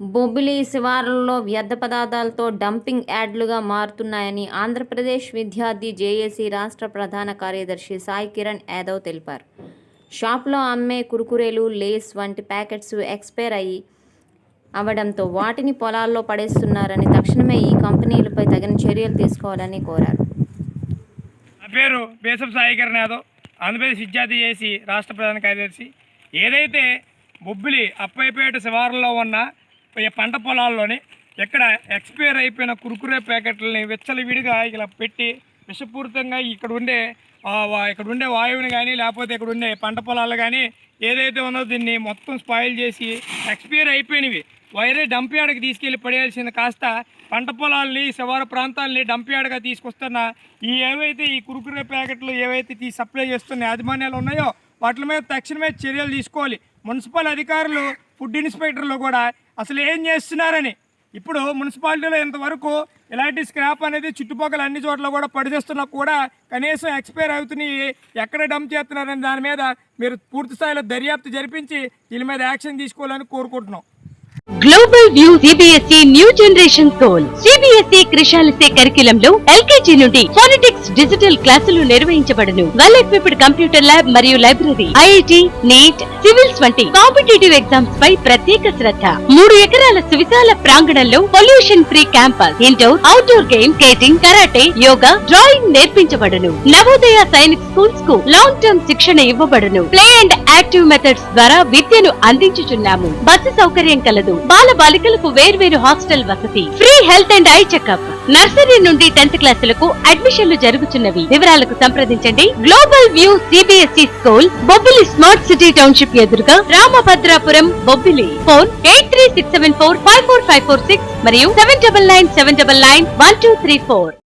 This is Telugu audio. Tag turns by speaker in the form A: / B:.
A: బొబ్బిలి శివార్లలో వ్యర్థ పదార్థాలతో డంపింగ్ యాడ్లుగా మారుతున్నాయని ఆంధ్రప్రదేశ్ విద్యార్థి జేఏసీ రాష్ట్ర ప్రధాన కార్యదర్శి సాయి కిరణ్ యాదవ్ తెలిపారు. షాప్లో అమ్మే కురుకురేలు లేస్ వంటి ప్యాకెట్స్ ఎక్స్పైర్ అయ్యి అవడంతో వాటిని పొలాల్లో పడేస్తున్నారని తక్షణమే ఈ కంపెనీలపై తగిన చర్యలు తీసుకోవాలని కోరారు.
B: నా పేరు బేసం సాయికరణ యాదవ్. ఆంధ్రప్రదేశ్ విద్యార్థి చేసి రాష్ట్ర ప్రధాన కార్యదర్శి. ఏదైతే బొబ్బిలి అప్పైపేట శివారులో ఉన్న పంట పొలాల్లోని ఎక్కడ ఎక్స్పైర్ అయిపోయిన కురుకురే ప్యాకెట్లని విచ్చలవిడిగా ఇలా పెట్టి విషపూరితంగా ఇక్కడ ఉండే వా- ఇక్కడ ఉండే వాయువుని కానీ లేకపోతే ఇక్కడ ఉండే పంట పొలాలు కానీ ఏదైతే ఉన్నదో దీన్ని మొత్తం స్పాయిల్ చేసి ఎక్స్పైర్ అయిపోయినవి. వైరే డంప్ యార్డ్కి తీసుకెళ్ళి పడేయాల్సింది కాస్త పంట పొలాల్ని శివార ప్రాంతాలని డంప్ యార్డ్గా తీసుకొస్తున్న ఈ ఏవైతే ఈ కురుకురే ప్యాకెట్లు ఏవైతే సప్లై చేస్తున్న యాజమాన్యాలు ఉన్నాయో వాటి మీద తక్షణమే చర్యలు తీసుకోవాలి. మున్సిపల్ అధికారులు ఫుడ్ ఇన్స్పెక్టర్లు కూడా అసలు ఏం చేస్తున్నారని. ఇప్పుడు మున్సిపాలిటీలో ఇంతవరకు ఇలాంటి స్క్రాప్ అనేది చుట్టుపక్కల అన్ని చోట్ల కూడా పడిచేస్తున్నా కూడా కనీసం ఎక్స్పైర్ అవుతున్నాయి. ఎక్కడ డంప్ చేస్తున్నారని దాని మీద మీరు పూర్తి స్థాయిలో దర్యాప్తు జరిపించి దీని మీద యాక్షన్ తీసుకోవాలని కోరుకుంటున్నాం.
C: Global view CBSE new generation school CBSE కృషాలసే కరికులంలో ఎల్కేజీ నుండి ఫోనెటిక్స్ డిజిటల్ క్లాసులు నిర్వహించబడును. వెల్ ఎక్విప్డ్ కంప్యూటర్ ల్యాబ్ మరియు లైబ్రరీ ఐఐటి నీట్ సివిల్స్ వంటి కాంపిటేటివ్ ఎగ్జామ్స్ పై ప్రత్యేక శ్రద్ధ. మూడు ఎకరాల సువిశాల ప్రాంగణంలో pollution free campus indoor outdoor game skating karate yoga drawing నేర్పించబడును. Navodaya Sainik స్కూల్స్కు లాంగ్ టర్మ్ శిక్షణ ఇవ్వబడును. ప్లే అండ్ యాక్టివ్ మెథడ్స్ ద్వారా విద్యను అందించుచున్నాము. బస్సు సౌకర్యం కలదు. బాల బాలికలకు వేర్వేరు హాస్టల్ వసతి. Free health and eye checkup nursery నుండి టెన్త్ క్లాసులకు అడ్మిషన్లు జరుగుతున్నవి. వివరాలకు సంప్రదించండి. Global View CBSE School Bobbili Smart City Township ఎదురుగా Ramabhadrapuram Bobbili. Phone eight three six seven four five four five four six మరియు seven double nine seven double nine one two three four.